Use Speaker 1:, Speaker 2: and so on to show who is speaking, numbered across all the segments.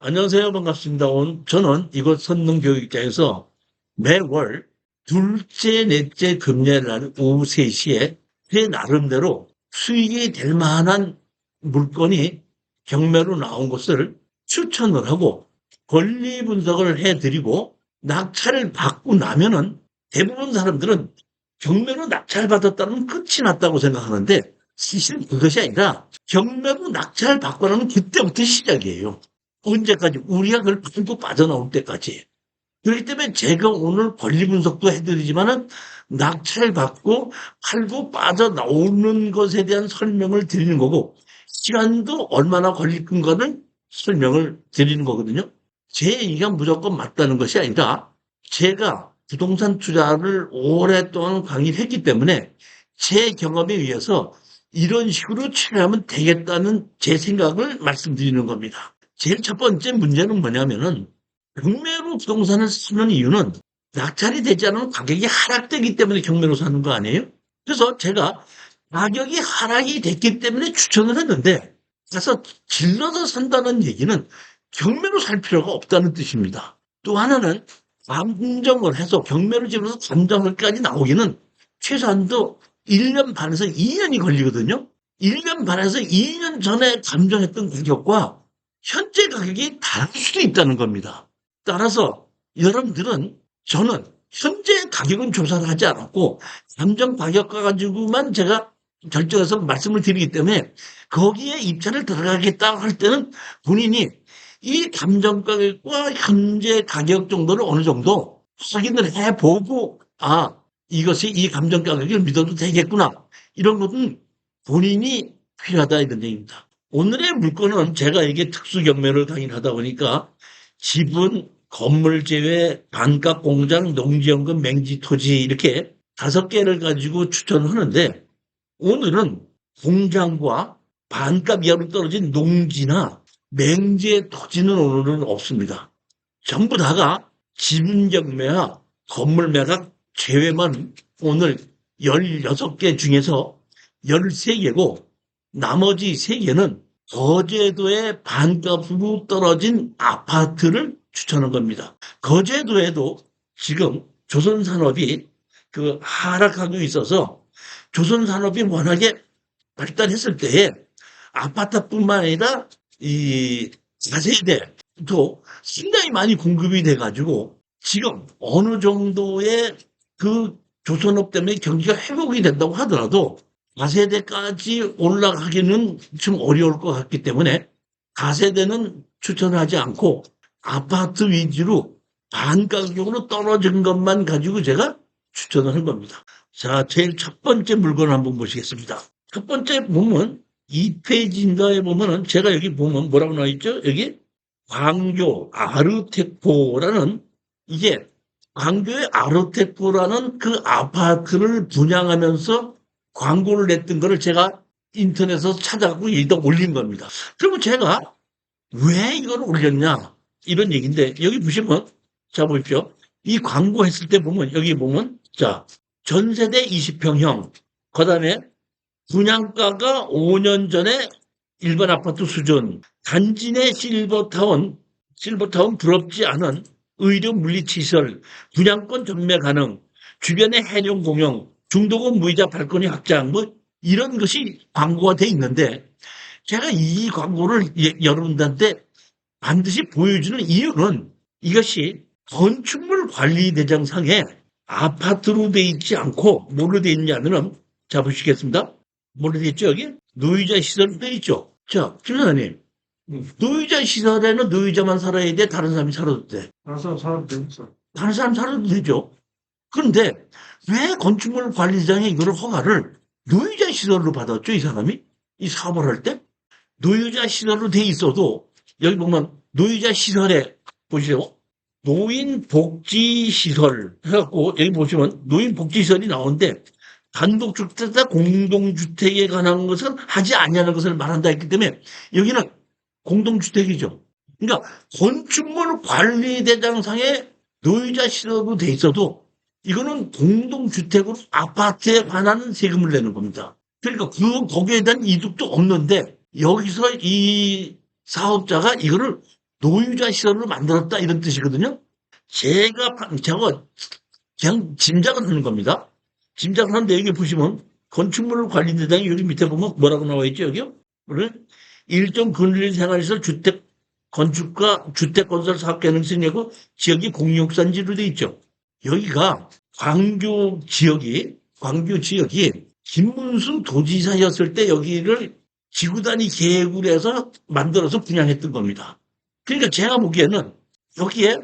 Speaker 1: 안녕하세요. 반갑습니다. 저는 이곳 선능교육자에서 매월 둘째, 넷째 금요일 날 오후 3시에 제 나름대로 수익이 될 만한 물건이 경매로 나온 것을 추천을 하고 권리 분석을 해드리고 낙찰을 받고 나면은 대부분 사람들은 경매로 낙찰받았다는 끝이 났다고 생각하는데 사실은 그것이 아니라 경매로 낙찰 받고 나면 그때부터 시작이에요. 언제까지 우리가 그걸 팔고 빠져나올 때까지 그렇기 때문에 제가 오늘 권리 분석도 해드리지만은 낙찰 받고 팔고 빠져나오는 것에 대한 설명을 드리는 거고 시간도 얼마나 걸릴 건가를 설명을 드리는 거거든요. 제 얘기가 무조건 맞다는 것이 아니라 제가 부동산 투자를 오랫동안 강의를 했기 때문에 제 경험에 의해서 이런 식으로 취하면 되겠다는 제 생각을 말씀드리는 겁니다. 제일 첫 번째 문제는 뭐냐면은 경매로 부동산을 사는 이유는 낙찰이 되지 않으면 가격이 하락되기 때문에 경매로 사는 거 아니에요? 그래서 제가 가격이 하락이 됐기 때문에 추천을 했는데 그래서 질러서 산다는 얘기는 경매로 살 필요가 없다는 뜻입니다. 또 하나는 감정을 해서 경매로 집어서 감정을까지 나오기는 최소한도 1년 반에서 2년이 걸리거든요. 1년 반에서 2년 전에 감정했던 가격과 현재 가격이 다를 수도 있다는 겁니다. 따라서 여러분들은 저는 현재 가격은 조사를 하지 않았고 감정 가격과 가지고만 제가 결정해서 말씀을 드리기 때문에 거기에 입찰을 들어가겠다 할 때는 본인이 이 감정 가격과 현재 가격 정도를 어느 정도 확인을 해보고 아 이것이 이 감정 가격을 믿어도 되겠구나 이런 것은 본인이 필요하다 이런 얘기입니다. 오늘의 물건은 제가 이게 특수 경매를 강의를 하다 보니까 지분, 건물 제외, 반값 공장, 농지연금, 맹지 토지 이렇게 다섯 개를 가지고 추천을 하는데 오늘은 공장과 반값 이하로 떨어진 농지나 맹지의 토지는 오늘은 없습니다. 전부 다가 지분 경매와 건물 매각 제외만 오늘 16개 중에서 13개고 나머지 3개는 거제도의 반값으로 떨어진 아파트를 추천한 겁니다. 거제도에도 지금 조선산업이 그 하락하고 있어서 조선산업이 워낙에 발달했을 때에 아파트뿐만 아니라 이 4세대도 상당히 많이 공급이 돼가지고 지금 어느 정도의 그 조선업 때문에 경기가 회복이 된다고 하더라도 4세대까지 올라가기는 좀 어려울 것 같기 때문에 4세대는 추천하지 않고 아파트 위주로 반가격으로 떨어진 것만 가지고 제가 추천을 한 겁니다. 자, 제일 첫 번째 물건을 한번 보시겠습니다. 첫 번째 보면 2페이지인가에 보면은 제가 여기 보면 뭐라고 나와 있죠? 여기 광교 아르테코라는 이게 광교의 아르테코라는 그 아파트를 분양하면서 광고를 냈던 거를 제가 인터넷에서 찾아가고 여기다 올린 겁니다. 그러면 제가 왜 이걸 올렸냐? 이런 얘기인데 여기 보시면 자 보십시오. 이 광고 했을 때 보면 여기 보면 자 전세대 20평형 그 다음에 분양가가 5년 전에 일반 아파트 수준 단지 내 실버타운 실버타운 부럽지 않은 의료 물리치시설 분양권 전매 가능 주변에 해용 공용 중도금 무이자 발권이 확장 뭐 이런 것이 광고가 돼 있는데 제가 이 광고를 예- 여러분들한테 반드시 보여주는 이유는 이것이 건축물 관리 대장상에 아파트로 돼 있지 않고 뭐로 돼 있냐면은 자 보시겠습니다. 있죠 여기 노유자 시설로 돼 있죠. 자 김사님 노유자 시설에는 노유자만 살아야 돼 다른 사람이 살아도 돼.
Speaker 2: 다른 사람 사람 되겠어.
Speaker 1: 다른 사람 살아도 되죠. 그런데 왜 건축물 관리장에 이거를 허가를 노유자 시설로 받았죠, 이 사람이? 이 사업을 할 때? 노유자 시설로 돼 있어도 여기 보면 노유자 시설에 보시죠. 노인 복지 시설 해갖고 여기 보시면 노인 복지 시설이 나오는데 단독주택과 공동주택에 관한 것은 하지 않냐는 것을 말한다 했기 때문에 여기는 공동주택이죠. 그러니까 건축물 관리대장상에 노유자 시설로 돼 있어도 이거는 공동주택으로 아파트에 관한 세금을 내는 겁니다. 그러니까 그 거기에 대한 이득도 없는데 여기서 이 사업자가 이거를 노유자 시설로 만들었다 이런 뜻이거든요. 제가 파- 제가 그냥 짐작을 하는 겁니다. 짐작을 하는데 여기 보시면 건축물 관리대장이 여기 밑에 보면 뭐라고 나와 있죠 여기요? 그래? 일정 근리 생활시설 주택 건축과 주택 건설 사업 승인하고 지역이 공유육산지로 돼 있죠. 여기가 광교 지역이 광교 지역이 김문순 도지사였을 때 여기를 지구 단위 계획을 해서 만들어서 분양했던 겁니다. 그러니까 제가 보기에는 여기에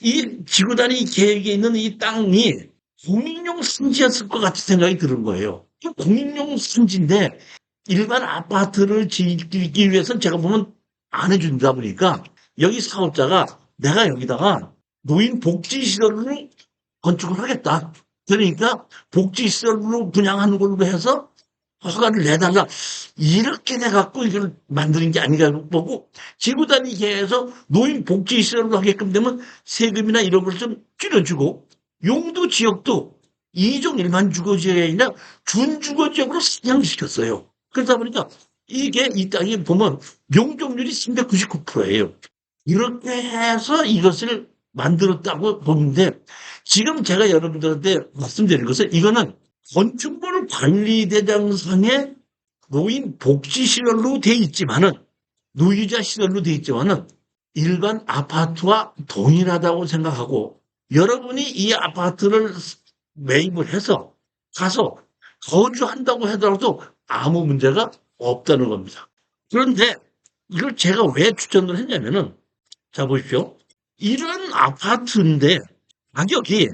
Speaker 1: 이 지구 단위 계획에 있는 이 땅이 공인용 산지였을 것 같은 생각이 드는 거예요. 공인용 산지인데 일반 아파트를 짓기 위해서는 제가 보면 안 해준다 보니까 여기 사업자가 내가 여기다가 노인 복지시설을 건축을 하겠다. 그러니까 복지시설로 분양하는 걸로 해서 허가를 내달라. 이렇게 돼갖고 이걸 만드는 게 아닌가 보고 지구 단위 계획에서 노인 복지시설로 하게끔 되면 세금이나 이런 걸 좀 줄여주고 용도 지역도 이종 일반 주거지역이 아니라 준주거지역으로 상향시켰어요. 그러다 보니까 이게 이 땅이 보면 용적률이 399%예요. 이렇게 해서 이것을 만들었다고 보는데 지금 제가 여러분들한테 말씀드린 것은 이거는 건축물 관리대장상에 노인 복지 시설로 돼 있지만은 노유자 시설로 돼 있지만은 일반 아파트와 동일하다고 생각하고 여러분이 이 아파트를 매입을 해서 가서 거주한다고 하더라도 아무 문제가 없다는 겁니다. 그런데 이걸 제가 왜 추천을 했냐면은 자 보십시오. 이런 아파트인데 가격이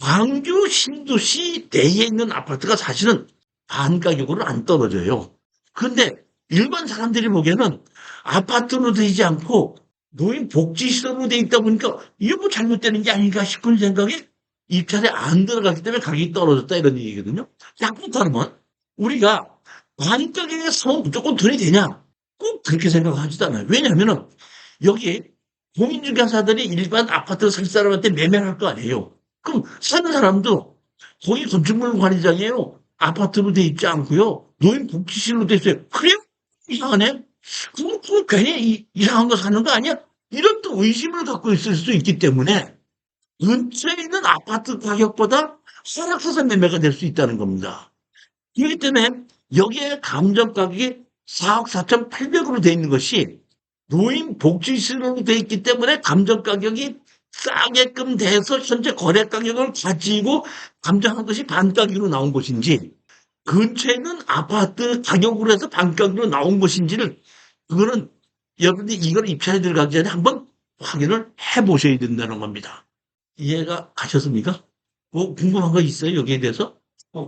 Speaker 1: 광주 신도시 내에 있는 아파트가 사실은 반 가격으로 안 떨어져요. 그런데 일반 사람들이 보기에는 아파트로 되지 않고 노인 복지 시설로 돼 있다 보니까 이게 뭐 잘못되는 게 아닌가 싶은 생각에 입찰에 안 들어갔기 때문에 가격이 떨어졌다 이런 얘기거든요. 다르면 우리가 반 가격에 사면 무조건 돈이 되냐? 꼭 그렇게 생각하지도 않아요. 왜냐하면은 여기 공인중개사들이 일반 아파트 살 사람한테 매매를 할 거 아니에요. 그럼 사는 사람도 거기 건축물 관리장이에요. 아파트로 돼 있지 않고요. 노인 복지실로 돼 있어요. 그래요? 이상하네. 그럼 그 괜히 이- 이상한 거 사는 거 아니야? 이런 또 의심을 갖고 있을 수 있기 때문에 근처에 있는 아파트 가격보다 하락해서 매매가 될 수 있다는 겁니다. 그렇기 때문에 여기에 감정 가격이 4억 4,800으로 돼 있는 것이 노인 복지시설로 돼 있기 때문에 감정 가격이 싸게끔 돼서 현재 거래 가격을 가지고 감정한 것이 반 가격으로 나온 것인지 근처에 있는 아파트 가격으로 해서 반 가격으로 나온 것인지를 그거는 여러분들이 이걸 입찰에 들어가기 전에 한번 확인을 해 보셔야 된다는 겁니다. 이해가 가셨습니까? 뭐 궁금한 거 있어요 여기에 대해서?
Speaker 2: 어,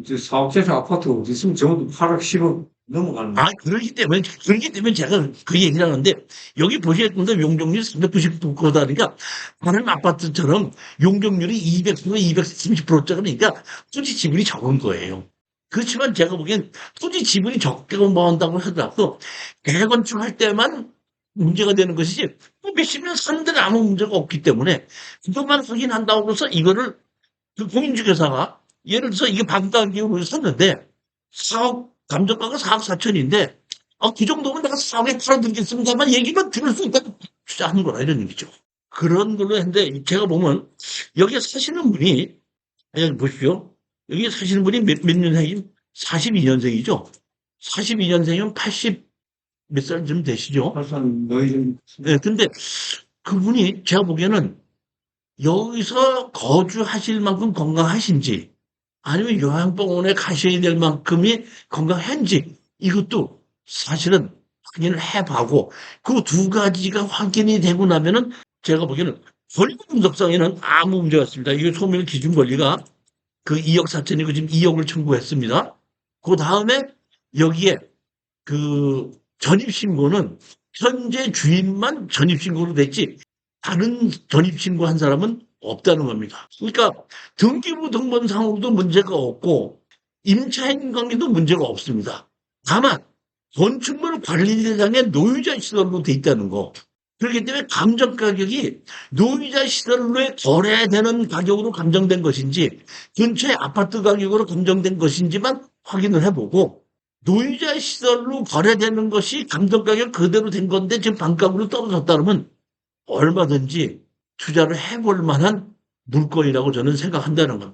Speaker 2: 이제 사업자들 아파트 어디 있으면 전부 8억, 10억 넘어가는
Speaker 1: 아, 그러기 때문에, 그러기 때문에 제가 그 얘기를 하는데, 여기 보시겠는데 용적률이 399%다 그러니까, 다른 아파트처럼 용적률이 200%, 230%짜리니까 토지 지분이 적은 거예요. 그렇지만 제가 보기엔 토지 지분이 적게 모한다고 하더라도, 대건축할 때만 문제가 되는 것이지, 뭐 몇십 년 데는 아무 문제가 없기 때문에, 그것만 확인한다고 해서 이거를 그 공인중개사가, 예를 들어서 이게 반가기로 샀는데, 4억 감정가가 4억 4천인데, 어, 그 정도면 내가 4억에 팔아드리겠습니다만 얘기만 들을 수 있다고 주장하는 거라 이런 얘기죠. 그런 걸로 했는데 제가 보면 여기에 사시는 분이 여기 보십시오. 여기 사시는 분이 몇, 몇 년생이 42년생이죠. 42년생이면 80 몇 살쯤 되시죠.
Speaker 2: 너희
Speaker 1: 네, 근데 그분이 제가 보기에는 여기서 거주하실 만큼 건강하신지 아니면 요양병원에 가셔야 될 만큼이 건강한지 이것도 사실은 확인을 해보고 그 두 가지가 확인이 되고 나면은 제가 보기에는 권리 분석상에는 아무 문제가 없습니다. 이게 소멸 기준 권리가 그 2억 4천이고 지금 2억을 청구했습니다. 그 다음에 여기에 그 전입신고는 현재 주인만 전입신고로 됐지 다른 전입신고 한 사람은 없다는 겁니다. 그러니까 등기부 등본상으로도 문제가 없고 임차인 관계도 문제가 없습니다. 다만 건축물 관리대장의 노유자 시설로 돼 있다는 거 그렇기 때문에 감정 가격이 노이자 시설로에 거래되는 가격으로 감정된 것인지 근처의 아파트 가격으로 감정된 것인지만 확인을 해보고 노이자 시설로 거래되는 것이 감정 가격 그대로 된 건데 지금 반값으로 떨어졌다 그러면 얼마든지 투자를 해볼 만한 물건이라고 저는 생각한다는 겁니다.